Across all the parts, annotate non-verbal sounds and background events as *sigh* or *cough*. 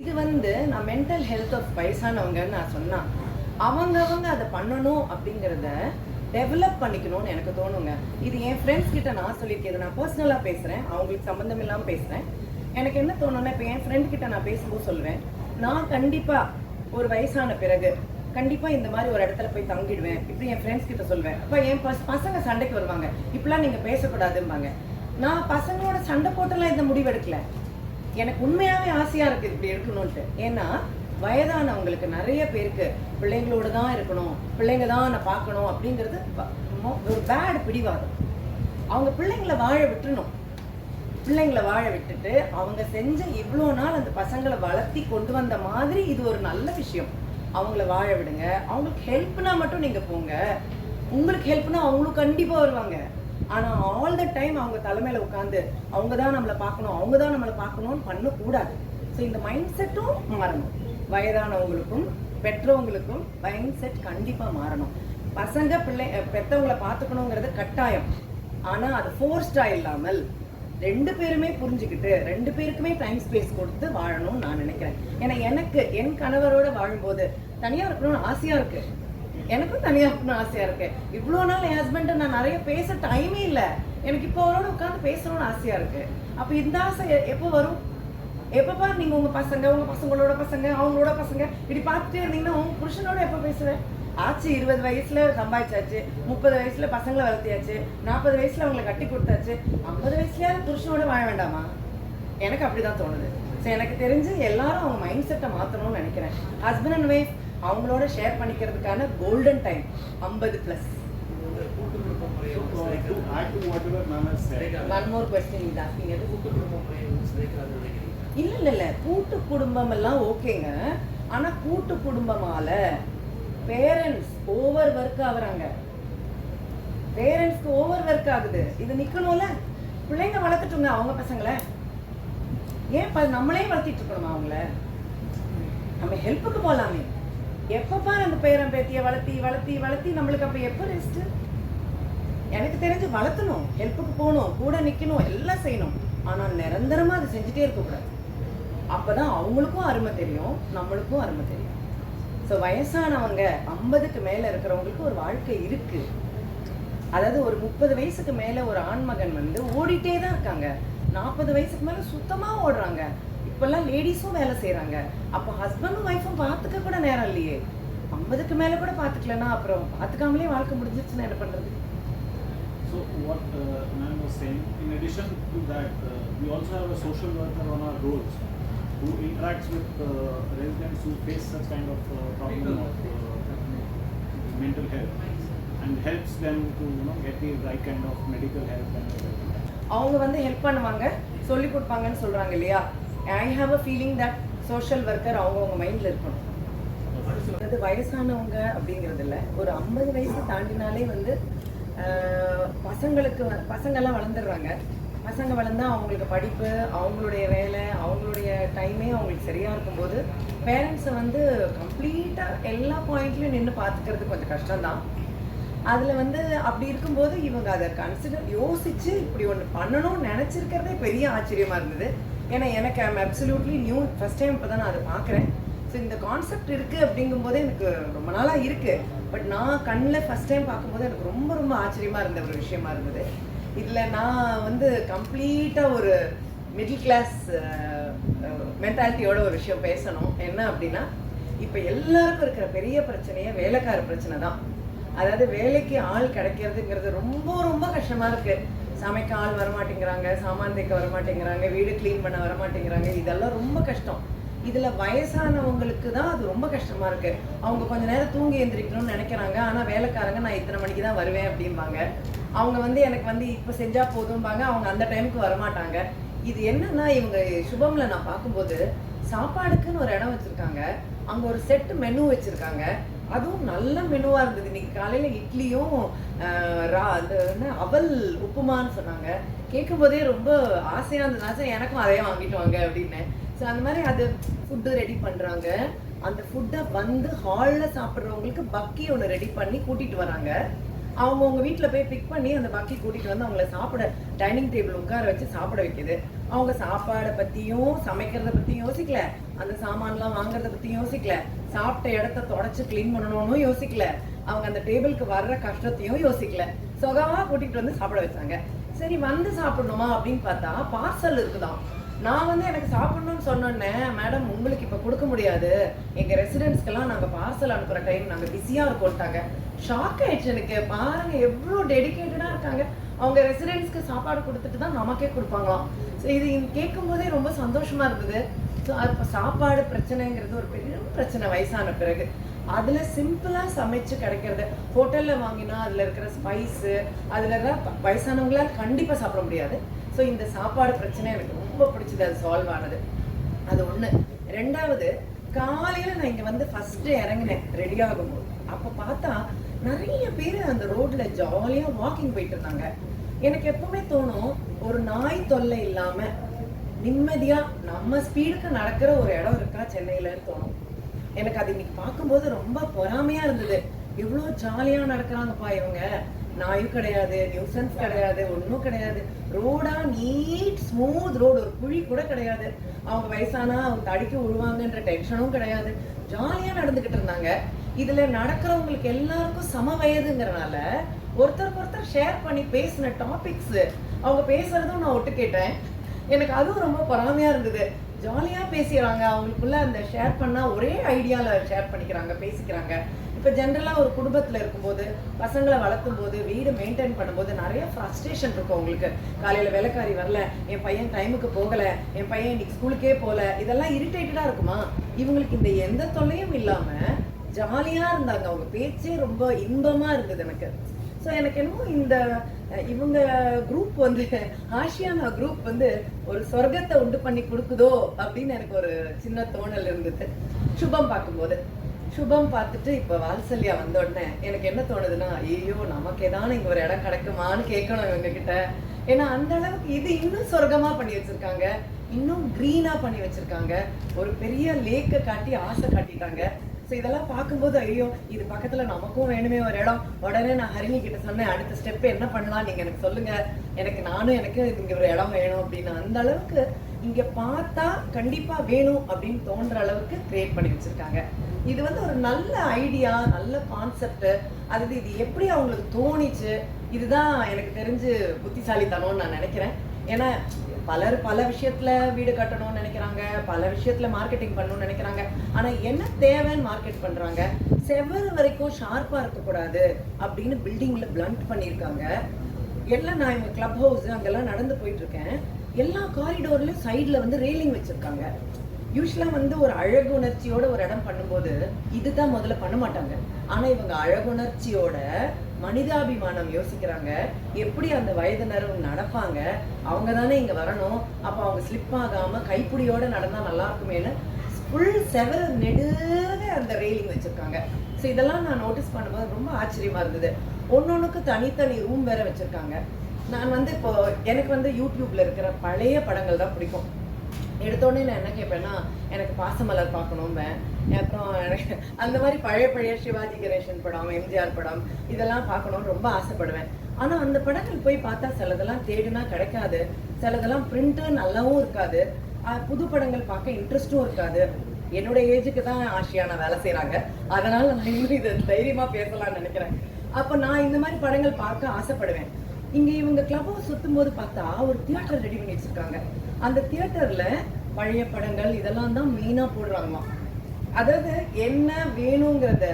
இது வந்து நான் மென்டல் ஹெல்த் ஆஃப் வயசானவங்கன்னு நான் சொன்னா அவங்கவங்க அதை பண்ணணும் அப்படிங்கிறத டெவலப் பண்ணிக்கணும்னு எனக்கு தோணுங்க. இது என் ஃப்ரெண்ட்ஸ் கிட்ட நான் சொல்லியிருக்கேன். நான் பர்சனலாக பேசுகிறேன் அவங்களுக்கு சம்மந்தம் இல்லாமல் பேசுகிறேன் எனக்கு என்ன தோணும்னா இப்போ என் ஃப்ரெண்ட் கிட்ட நான் பேசும்போது சொல்லுவேன் நான் கண்டிப்பாக ஒரு வயசான பிறகு கண்டிப்பாக இந்த மாதிரி ஒரு இடத்துல போய் தங்கிடுவேன். இப்படி என் ஃப்ரெண்ட்ஸ் கிட்ட சொல்வேன் அப்போ என் பஸ் பசங்க சண்டைக்கு வருவாங்க. இப்படிலாம் நீங்கள் பேசக்கூடாதும்பாங்க. நான் பசங்களோட சண்டை போட்டெல்லாம் இந்த முடிவெடுக்கல எனக்கு உண்மையாவே ஆசையா இருக்கு இப்படி இருக்கணும்ன்ட்டு. ஏன்னா வயதானவங்களுக்கு நிறைய பேருக்கு பிள்ளைங்களோட தான் இருக்கணும் பிள்ளைங்க தான் நான் பார்க்கணும் அப்படிங்கிறது ஒரு பேட் பிடிவாதம். அவங்க பிள்ளைங்களை வாழ விட்டுணும் பிள்ளைங்களை வாழ விட்டுட்டு அவங்க செஞ்ச இவ்வளோ நாள் அந்த பசங்களை வளர்த்தி கொண்டு வந்த மாதிரி இது ஒரு நல்ல விஷயம். அவங்கள வாழ விடுங்க. அவங்களுக்கு ஹெல்ப்னா மட்டும் நீங்க போங்க. உங்களுக்கு ஹெல்ப்னா அவங்களும் கண்டிப்பா வருவாங்க. ஆனால் ஆல் த டைம் அவங்க தலைமையில் உட்காந்து அவங்க தான் நம்மளை பார்க்கணும் அவங்க தான் நம்மளை பார்க்கணும்னு பண்ணக்கூடாது. ஸோ இந்த மைண்ட் செட்டும் மாறணும். வயதானவங்களுக்கும் பெற்றவங்களுக்கும் மைண்ட் செட் கண்டிப்பாக மாறணும். பசங்க பிள்ளை பெற்றவங்களை பார்த்துக்கணுங்கிறது கட்டாயம். ஆனால் அது ஃபோர்ஸ்டா இல்லாமல் ரெண்டு பேருமே புரிஞ்சுக்கிட்டு ரெண்டு பேருக்குமே டைம் ஸ்பேஸ் கொடுத்து வாழணும்னு நான் நினைக்கிறேன். ஏன்னா எனக்கு என் கணவரோட வாழும்போது தனியாக இருக்கணும்னு ஆசையாக இருக்கு. எனக்கும் தனியாக இருக்கணும்னு ஆசையாக இருக்கேன் இவ்வளோ நாள் என் ஹஸ்பண்ட்டை நான் நிறைய பேச டைமே இல்லை. எனக்கு இப்போ அவரோட உட்காந்து பேசணும்னு ஆசையாக இருக்கு. அப்போ இந்த ஆசை எ- எப்போ வரும்? எப்போ பாரு நீங்கள் உங்கள் பசங்க உங்கள் பசங்களோட பசங்க அவங்களோட பசங்க இப்படி பார்த்துட்டே இருந்தீங்கன்னா உங்கள் புருஷனோட எப்போ பேசுவேன் ஆச்சு இருபது வயசுல சம்பாதிச்சாச்சு முப்பது வயசுல பசங்களை வளர்த்தியாச்சு நாற்பது வயசுல அவங்களை கட்டி கொடுத்தாச்சு ஐம்பது வயசுலயாவது புருஷனோட வாழ வேண்டாமா? எனக்கு அப்படிதான் தோணுது. ஸோ எனக்கு தெரிஞ்சு எல்லாரும் அவங்க மைண்ட் செட்டை மாற்றணும்னு நினைக்கிறேன். ஹஸ்பண்ட் அண்ட் ஒய்ஃப் அவங்களோட ஷேர் பண்ணிக்கிறதுக்கான கோல்டன் டைம் ஐம்பது ப்ளஸ் ஒன் மோர் கொஸ்டின் இது எது கூட்டு குடும்பம் இல்ல இல்ல இல்ல. கூட்டு குடும்பம் எல்லாம் ஓகேங்க. ஆனா கூட்டு குடும்பமால பேரண்ட்ஸ் ஓவர் ஒர்க் ஆகுறாங்க. பேரண்ட்ஸ்க்கு ஓவர் ஒர்க் ஆகுது. இது நிக்கணும்ல? பிள்ளைங்க வளர்த்துட்டுங்க அவங்க பசங்களை. ஏன் நம்மளே வளர்த்திட்டு இருக்கணுமா அவங்கள? நம்ம ஹெல்ப்புக்கு போலாமே. எப்பப்பா அந்த பேரன் பேத்திய வளர்த்தி வளர்த்தி வளர்த்தி நம்மளுக்கு அப்ப எப்ப ரெஸ்ட் எனக்கு தெரிஞ்சு வளர்த்தணும் ஹெல்ப்புக்கு போகணும் கூட நிக்கணும் எல்லாம் செய்யணும். ஆனா நிரந்தரமா அதை செஞ்சுட்டே இருக்கக்கூடாது. அப்பதான் அவங்களுக்கும் அருமை தெரியும் நம்மளுக்கும் அருமை தெரியும். ஸோ வயசானவங்க ஐம்பதுக்கு மேலே இருக்கிறவங்களுக்கு ஒரு வாழ்க்கை இருக்கு. அதாவது ஒரு முப்பது வயசுக்கு மேலே ஒரு ஆண்மகன் வந்து ஓடிட்டே தான் இருக்காங்க. நாற்பது வயசுக்கு மேலே சுத்தமாக ஓடுறாங்க. இப்பெல்லாம் லேடிஸும் வேலை செய்றாங்க அப்போ ஹஸ்பண்டும் ஒய்ஃபும் பார்த்துக்க கூட நேரம் இல்லையே ஐம்பதுக்கு மேல கூட பார்த்துக்கலன்னா அப்புறம் பார்த்துக்காமலே வாழ்க்கை முடிஞ்சிருச்சுன்னா என்ன பண்றது so what uh, ma'am was saying, in addition to that, uh, we also have a social worker on our roads who interacts with uh, residents who face such kind of uh, problem of uh, mental health and helps them to you know get the right kind of medical help and. அவங்க வந்து help பண்ணுவாங்க சொல்லி கொடுப்பாங்கன்னு சொல்றாங்க இல்லையா I have a feeling that social worker அவங்கவுங்க மைண்டில் இருக்கணும். அது வயசானவங்க அப்படிங்கிறது இல்லை. ஒரு ஐம்பது வயசு தாண்டினாலே வந்து பசங்களுக்கு பசங்கள்லாம் வளர்ந்துடுறாங்க. பசங்க வளர்ந்தா அவங்களுக்கு படிப்பு அவங்களுடைய வேலை அவங்களுடைய டைமே அவங்களுக்கு சரியாக இருக்கும்போது பேரண்ட்ஸை வந்து கம்ப்ளீட்டாக எல்லா பாயிண்ட்லையும் நின்று பார்த்துக்கிறது கொஞ்சம் கஷ்டம்தான். அதில் வந்து அப்படி இருக்கும்போது இவங்க அதை கன்சிடர் யோசித்து இப்படி ஒன்று பண்ணணும்னு நினச்சிருக்கிறதே பெரிய ஆச்சரியமாக இருந்தது. ஏன்னா எனக்கு I'm absolutely new first time இப்போ தான் நான் அதை பார்க்குறேன். ஸோ இந்த கான்செப்ட் இருக்குது அப்படிங்கும்போது எனக்கு ரொம்ப நாளாக இருக்குது பட் நான் கண்ணில் ஃபர்ஸ்ட் டைம் பார்க்கும்போது எனக்கு ரொம்ப ரொம்ப ஆச்சரியமாக இருந்த ஒரு விஷயமா இருந்தது. இதில் நான் வந்து கம்ப்ளீட்டாக ஒரு மிடில் கிளாஸ் மென்டாலிட்டியோட ஒரு விஷயம் பேசணும். என்ன அப்படின்னா இப்போ எல்லாருக்கும் இருக்கிற பெரிய பிரச்சனையே வேலைக்கார பிரச்சனை தான். அதாவது வேலைக்கு ஆள் கிடைக்கிறதுங்கிறது ரொம்ப ரொம்ப கஷ்டமாக இருக்குது சமைக்க ஆள் வரமாட்டேங்கிறாங்க சாமான் தைக்க வரமாட்டேங்கிறாங்க வீடு க்ளீன் பண்ண வரமாட்டேங்கிறாங்க இதெல்லாம் ரொம்ப கஷ்டம். இதில் வயசானவங்களுக்கு தான் அது ரொம்ப கஷ்டமாக இருக்குது அவங்க கொஞ்ச நேரம் தூங்கி எந்திரிக்கணும்னு நினைக்கிறாங்க. ஆனால் வேலைக்காரங்க நான் இத்தனை மணிக்கு தான் வருவேன் அப்படிம்பாங்க. அவங்க வந்து எனக்கு வந்து இப்போ செஞ்சால் போதும்பாங்க. அவங்க அந்த டைமுக்கு வரமாட்டாங்க. இது என்னன்னா இவங்க சுபம்ல நான் பார்க்கும்போது சாப்பாடுக்குன்னு ஒரு இடம் வச்சுருக்காங்க. அங்கே ஒரு செட் மெனு வச்சுருக்காங்க. அதுவும் நல்ல மெனுவாக இருந்தது. இன்னைக்கு காலையில் இட்லியும் ரா அந்த என்ன அவல் உப்புமான்னு சொன்னாங்க. கேட்கும் போதே ரொம்ப ஆசையாக இருந்ததுனாச்சும் எனக்கும் அதே வாங்கிட்டு வாங்க அப்படின்னு. ஸோ அந்த மாதிரி அது ஃபுட்டு ரெடி பண்ணுறாங்க அந்த ஃபுட்டை வந்து ஹாலில் சாப்பிட்றவங்களுக்கு பக்கி ஒன்று ரெடி பண்ணி கூட்டிகிட்டு வராங்க. அவங்க வீட்டில் போய் பிக் பண்ணி அந்த பக்கி கூட்டிகிட்டு வந்து அவங்கள சாப்பிட டைனிங் டேபிள் உட்கார வச்சு சாப்பிட வைக்குது. அவங்க சாப்பாடை பத்தியும் சமைக்கிறத பத்தியும் யோசிக்கல. அந்த சாமான்லாம் வாங்குறத பத்தியும் யோசிக்கல. சாப்பிட்ட இடத்த தொடச்சு க்ளீன் பண்ணணும்னு யோசிக்கல. அவங்க அந்த டேபிளுக்கு வர்ற கஷ்டத்தையும் யோசிக்கல. சுகமா கூட்டிட்டு வந்து சாப்பிட வச்சாங்க. சரி வந்து சாப்பிடணுமா அப்படின்னு பார்த்தா பார்சல் இருக்குதாம். நான் வந்து எனக்கு சாப்பிடணும்னு சொன்னோன்னே மேடம் உங்களுக்கு இப்போ கொடுக்க முடியாது. எங்கள் ரெசிடென்ட்ஸ்க்கெல்லாம் நாங்கள் பார்சல் அனுப்புகிற டைம் நாங்கள் பிஸியாக இருக்கோம்ட்டாங்க. ஷாக் ஆயிடுச்சு எனக்கு. பாருங்க எவ்வளோ டெடிகேட்டடாக இருக்காங்க. அவங்க ரெசிடென்ட்ஸ்க்கு சாப்பாடு கொடுத்துட்டு தான் நமக்கே கொடுப்பாங்களாம். ஸோ இது கேட்கும் போதே ரொம்ப சந்தோஷமா இருந்தது. ஸோ அப்போ சாப்பாடு பிரச்சனைங்கிறது ஒரு பெரிய பிரச்சனை வயசான பிறகு. அதில் சிம்பிளாக சமைச்சு கிடைக்கிறது. ஹோட்டலில் வாங்கினா அதில் இருக்கிற ஸ்பைஸு அதில் வயசானவங்களால் கண்டிப்பாக சாப்பிட முடியாது. ஸோ இந்த சாப்பாடு பிரச்சனை எனக்கு ரொம்ப பிடிச்சது. அது சால்வ் ஆனது. அது ஒன்று ரெண்டாவது காலையில் நான் இங்கே வந்து ஃபஸ்ட்டு இறங்கினேன். ரெடி ஆகும்போது. அப்போ பார்த்தா நிறைய பேர் அந்த ரோட்ல ஜாலியா வாக்கிங் போயிட்டு இருந்தாங்க எனக்கு எப்பவுமே தோணும் ஒரு நாய் தொல்லை இல்லாம நிம்மதியா நம்ம ஸ்பீடுக்கு நடக்கிற ஒரு இடம் இருக்கா சென்னையிலன்னு தோணும். எனக்கு அது இன்னைக்கு பார்க்கும்போது ரொம்ப பொறாமையா இருந்தது. எவ்வளோ ஜாலியா நடக்கிறாங்கப்பா இவங்க. நாயும் கிடையாது நியூசன்ஸ் கிடையாது ஒன்றும் கிடையாது. ரோடா நீட் ஸ்மூத் ரோடு ஒரு குழி கூட கிடையாது. அவங்க வயசானா அவங்க தடிக்க விழுவாங்கன்ற டென்ஷனும் கிடையாது. ஜாலியா நடந்துகிட்டு இருந்தாங்க. இதுல நடக்கிறவங்களுக்கு எல்லாருக்கும் சம வயதுங்கிறனால ஒருத்தருக்கு ஒருத்தர் ஷேர் பண்ணி பேசின டாபிக்ஸ் அவங்க பேசுறதும் நான் ஒட்டு கேட்டேன். எனக்கு அதுவும் ரொம்ப பொறாமையா இருந்தது. ஜாலியா பேசிக்கிறாங்க. அவங்களுக்குள்ள அந்த ஷேர் பண்ணா ஒரே ஐடியால ஷேர் பண்ணிக்கிறாங்க பேசிக்கிறாங்க. இப்ப ஜென்ரலா ஒரு குடும்பத்துல இருக்கும்போது பசங்களை வளர்க்கும் போது வீடு மெயின்டைன் பண்ணும்போது நிறைய ஃப்ரஸ்ட்ரேஷன் இருக்கும் உங்களுக்கு காலையில வேலைக்காரி வரல என் பையன் டைமுக்கு போகல என் பையன் இன்னைக்கு ஸ்கூலுக்கே போகல இதெல்லாம் இரிட்டேட்டடா இருக்குமா? இவங்களுக்கு இந்த எந்த தொல்லையும் இல்லாம ஜாலியா இருந்தாங்க. அவங்க பேச்சே ரொம்ப இன்பமா இருந்தது எனக்கு. ஸோ எனக்கு என்னமோ இந்த இவங்க குரூப் வந்து ஆஷியானா குரூப் வந்து ஒரு சொர்க்கத்தை உண்டு பண்ணி கொடுக்குதோ அப்படின்னு எனக்கு ஒரு சின்ன தோணல் இருந்தது. சுபம் பார்க்கும்போது. சுபம் பார்த்துட்டு இப்போ வால்சல்யா வந்த உடனே எனக்கு என்ன தோணுதுன்னா ஐயோ நமக்கு ஏதான இங்க ஒரு இடம் கிடைக்குமான்னு கேட்கணும் இவங்க கிட்ட. ஏன்னா அந்த அளவுக்கு இது இன்னும் சொர்க்கமா பண்ணி வச்சிருக்காங்க. இன்னும் க்ரீனா பண்ணி வச்சிருக்காங்க. ஒரு பெரிய லேக்கை காட்டி ஆசை காட்டிட்டாங்க. ஸோ இதெல்லாம் பார்க்கும்போது ஐயோ இது பக்கத்துல நமக்கும் வேணுமே ஒரு இடம். உடனே நான் ஹரிணி கிட்ட சொன்னேன் அடுத்த ஸ்டெப் என்ன பண்ணலாம்? நீங்க எனக்கு சொல்லுங்க. எனக்கு நானும் எனக்கு இங்க ஒரு இடம் வேணும் அப்படின்னு. அந்த அளவுக்கு இங்க பார்த்தா கண்டிப்பா வேணும் அப்படின்னு தோன்ற அளவுக்கு கிரியேட் பண்ணி வச்சிருக்காங்க. இது வந்து ஒரு நல்ல ஐடியா நல்ல கான்செப்ட் அது இது எப்படி அவங்களுக்கு தோணிச்சு? இதுதான் எனக்கு தெரிஞ்சு புத்திசாலித்தனம்னு நான் நினைக்கிறேன். ஏன்னா பலர் பல விஷயத்துல வீடு கட்டணும்னு நினைக்கிறாங்க பல விஷயத்துல மார்க்கெட்டிங் பண்ணணும்னு நினைக்கிறாங்க. ஆனா என்ன தேவைன்னு மார்க்கெட் பண்றாங்க? செவ்வறு வரைக்கும் ஷார்ப்பா இருக்கக்கூடாது அப்படின்னு பில்டிங்ல பிளண்ட் பண்ணியிருக்காங்க. எல்லாம் நான் இவங்க கிளப் ஹவுஸ் அங்கெல்லாம் நடந்து போயிட்டு இருக்கேன் எல்லா காரிடோர்லயும் சைட்ல வந்து ரெயிலிங் வச்சிருக்காங்க. யூஸ்வலா வந்து ஒரு அழகுணர்ச்சியோட ஒரு இடம் பண்ணும்போது இதுதான் முதல்ல பண்ண மாட்டாங்க. ஆனா இவங்க அழகுணர்ச்சியோட மனிதாபிமானம் யோசிக்கிறாங்க. எப்படி அந்த வயதினரும் நடப்பாங்க? அவங்க தானே இங்கே வரணும். அப்போ அவங்க ஸ்லிப் ஆகாம கைப்பிடியோடு நடந்தா நல்லா இருக்குமேனு ஃபுல் செவர நெடுக அந்த ரெயிலிங் வச்சிருக்காங்க. ஸோ இதெல்லாம் நான் நோட்டீஸ் பண்ணும்போது ரொம்ப ஆச்சரியமா இருந்தது. ஒன்னொன்றுக்கு தனித்தனி ரூம் வேற வச்சிருக்காங்க. நான் வந்து இப்போ எனக்கு வந்து யூடியூப்ல இருக்கிற பழைய படங்கள் தான் பிடிக்கும். எடுத்தோடனே நான் என்ன கேட்பேன்னா எனக்கு பாசமலர் பார்க்கணும்பேன் அப்புறம் எனக்கு அந்த மாதிரி பழைய பழைய சிவாஜி கணேசன் படம் எம்ஜிஆர் படம் இதெல்லாம் பார்க்கணும்னு ரொம்ப ஆசைப்படுவேன். ஆனால் அந்த படங்கள் போய் பார்த்தா சிலதெல்லாம் தேடினா கிடைக்காது. சிலதெல்லாம் பிரிண்ட்டு நல்லாவும் இருக்காது. புது படங்கள் பார்க்க இன்ட்ரெஸ்டும் இருக்காது. என்னோட ஏஜுக்கு தான் ஆஷியானா வேலை செய்கிறாங்க அதனால நான் இன்னும் இதை தைரியமாக பேசலாம்னு நினைக்கிறேன். அப்போ நான் இந்த மாதிரி படங்கள் பார்க்க ஆசைப்படுவேன். இங்கே இவங்க கிளப் ஹவுஸ் போது பார்த்தா ஒரு தியேட்டர் ரெடி பண்ணி வச்சுருக்காங்க. அந்த தியேட்டர்ல பழைய படங்கள் இதெல்லாம் தான் மெயினா போடுறாங்களாம். அதாவது என்ன வேணுங்கிறத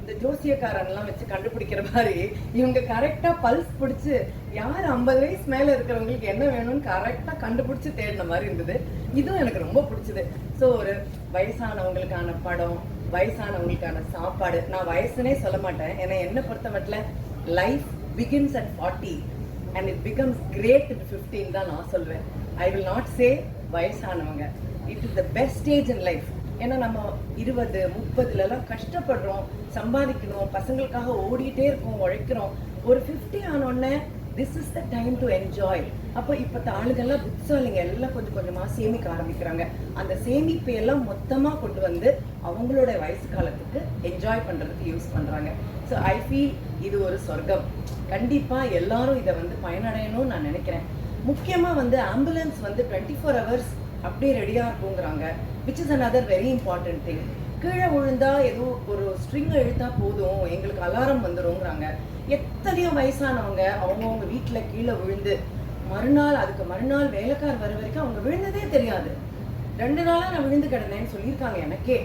இந்த ஜோசியக்காரன்லாம் வச்சு கண்டுபிடிக்கிற மாதிரி இவங்க கரெக்டா பல்ஸ் பிடிச்சு யார் ஐம்பது வயசு மேல இருக்கிறவங்களுக்கு என்ன வேணும்னு கரெக்டா கண்டுபிடிச்சு தேடின மாதிரி இருந்தது. இதுவும் எனக்கு ரொம்ப பிடிச்சது. ஸோ ஒரு வயசானவங்களுக்கான படம் வயசானவங்களுக்கான சாப்பாடு. நான் வயசுனே சொல்ல மாட்டேன். ஏன்னா என்னை பொறுத்த மட்டும் life begins at forty and it becomes great it fifteen தான் நான் சொல்வேன். ஐ வில் நாட் சே வயசானவங்க. It is the best stage in life ஏன்னா நம்ம இருபது முப்பதுலலாம் கஷ்டப்படுறோம் சம்பாதிக்கணும் பசங்களுக்காக ஓடிட்டே இருக்கோம் உழைக்கிறோம். ஒரு ஃபிஃப்டி ஆனோடனே this is the time to enjoy அப்போ இப்போ ஆளுங்கெல்லாம் இல்லைங்க எல்லாம் கொஞ்சம் கொஞ்சமாக சேமிக்க ஆரம்பிக்கிறாங்க. அந்த சேமிப்பை எல்லாம் மொத்தமாக கொண்டு வந்து அவங்களோட வயசு காலத்துக்கு என்ஜாய் பண்ணுறதுக்கு யூஸ் பண்ணுறாங்க ஸோ ஐ ஃபீல் இது ஒரு சொர்க்கம். கண்டிப்பாக எல்லாரும் இதை வந்து பயனடையணும்னு நான் நினைக்கிறேன். முக்கியமாக வந்து ஆம்புலன்ஸ் வந்து டுவெண்ட்டி ஃபோர் ஹவர்ஸ் அப்படியே ரெடியாக இருக்குங்கிறாங்க which is another very important thing கீழே விழுந்தா ஏதோ ஒரு ஸ்ட்ரிங் இழுத்தா போதும் எங்களுக்கு அலாரம் வந்துடும்ங்கிறாங்க எத்தனையோ வயசானவங்க அவங்கவுங்க வீட்டில் கீழே விழுந்து மறுநாள் அதுக்கு மறுநாள் வேலைக்கார் வர வரைக்கும் அவங்க விழுந்ததே தெரியாது. ரெண்டு நாளாக நான் விழுந்து கிடந்தேன்னு சொல்லியிருக்காங்க எனக்கே.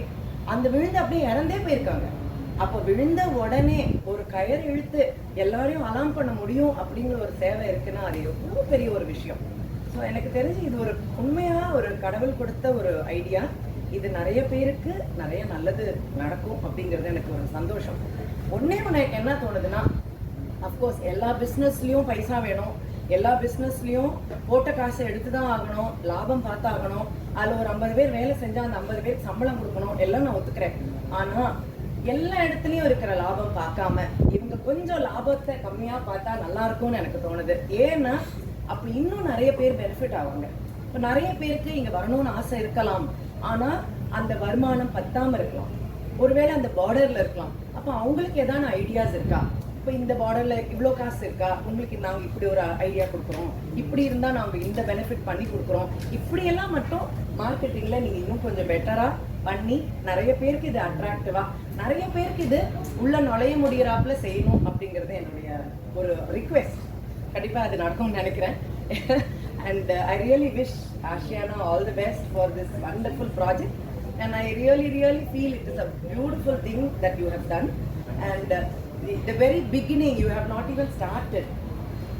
அந்த விழுந்து அப்படியே இறந்தே போயிருக்காங்க. அப்போ விழுந்த உடனே ஒரு கயர் இழுத்து எல்லாரையும் அலாம் பண்ண முடியும் அப்படிங்கிற ஒரு சேவை இருக்குன்னா அது எவ்வளோ பெரிய ஒரு விஷயம். ஸோ எனக்கு தெரிஞ்சு இது ஒரு உண்மையாக ஒரு கடவுள் கொடுத்த ஒரு ஐடியா இது நிறைய பேருக்கு நிறைய நல்லது நடக்கும் அப்படிங்கிறது எனக்கு ஒரு சந்தோஷம். ஒன்றே ஒன்று என்ன தோணுதுன்னா அஃப்கோர்ஸ் எல்லா பிஸ்னஸ்லேயும் பைசா வேணும். எல்லா பிஸ்னஸ்லேயும் போட்ட காசை எடுத்து தான் ஆகணும். லாபம் பார்த்தாகணும். அதில் ஒரு ஐம்பது பேர் வேலை செஞ்சால் அந்த ஐம்பது பேருக்கு சம்பளம் கொடுக்கணும். எல்லாம் நான் ஒத்துக்கிறேன். ஆனால் எல்லா இடத்துலையும் இருக்கிற லாபம் பார்க்காம இவங்க கொஞ்சம் லாபத்தை கம்மியாக பார்த்தா நல்லா இருக்கும்னு எனக்கு தோணுது. ஏன்னா அப்போ இன்னும் நிறைய பேர் பெனிஃபிட் ஆவாங்க. இப்போ நிறைய பேருக்கு இங்கே வரணும்னு ஆசை இருக்கலாம். ஆனால் அந்த வருமானம் பத்தாம இருக்கலாம். ஒருவேளை அந்த பார்டர்ல இருக்கலாம். அப்போ அவங்களுக்கு ஏதான ஐடியாஸ் இருக்கா? இப்போ இந்த பார்டர்ல இவ்வளோ காசு இருக்கா? உங்களுக்கு நாங்கள் இப்படி ஒரு ஐடியா கொடுக்குறோம். இப்படி இருந்தால் நாம இந்த பெனிஃபிட் பண்ணி கொடுக்குறோம். இப்படியெல்லாம் மட்டும் மார்க்கெட்டிங்கில் நீங்கள் இன்னும் கொஞ்சம் பெட்டராக பண்ணி நிறைய பேருக்கு இது அட்ராக்டிவாக நிறைய பேருக்கு இது உள்ளே நுழைய முடியறாப்புல செய்யணும் அப்படிங்கிறது என்னுடைய ஒரு ரிக்வெஸ்ட் கண்டிப்பாக அது நடக்கும்னு நினைக்கிறேன் and I really wish Ashiana all the best for this wonderful project and I really really feel it is a beautiful thing that you have done and the very the very beginning, you have not even started.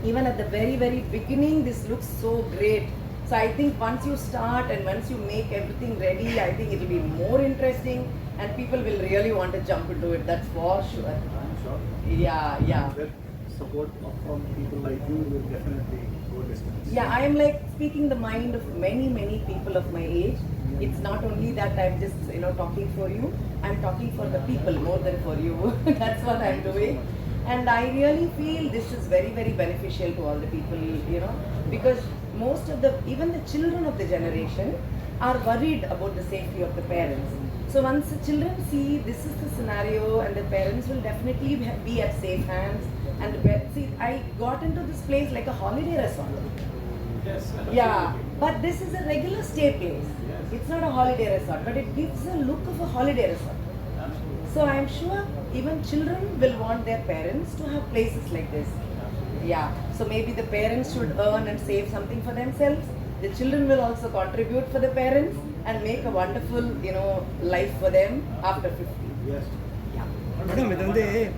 Even at the very, very beginning, this looks so great. So I think once you start and once you make everything ready, I think it will be more interesting and people will really want to jump into it. That's for sure. I'm sure. Yeah, yeah. With support from people like you will definitely go distance. Yeah, I am like speaking the mind of many, many people of my age. Mm-hmm. It's not only that I'm just, you know, talking for you. I'm talking for the people more than for you. *laughs* That's what I'm doing. And I really feel this is very, very beneficial to all the people, you know, because most of the, even the children of the generation are worried about the safety of the parents. So once the children see this is the scenario and the parents will definitely be at safe hands. And see, I got into this place like a holiday resort. Yes. Yeah, but this is a regular stay place. Yes. It's not a holiday resort, but it gives a look of a holiday resort. Absolutely. So I'm sure even children will want their parents to have places like this. Yeah. So maybe the parents should earn and save something for themselves. The children will also contribute for the parents and make a wonderful, you know, life for them after 50. Yes. Yeah.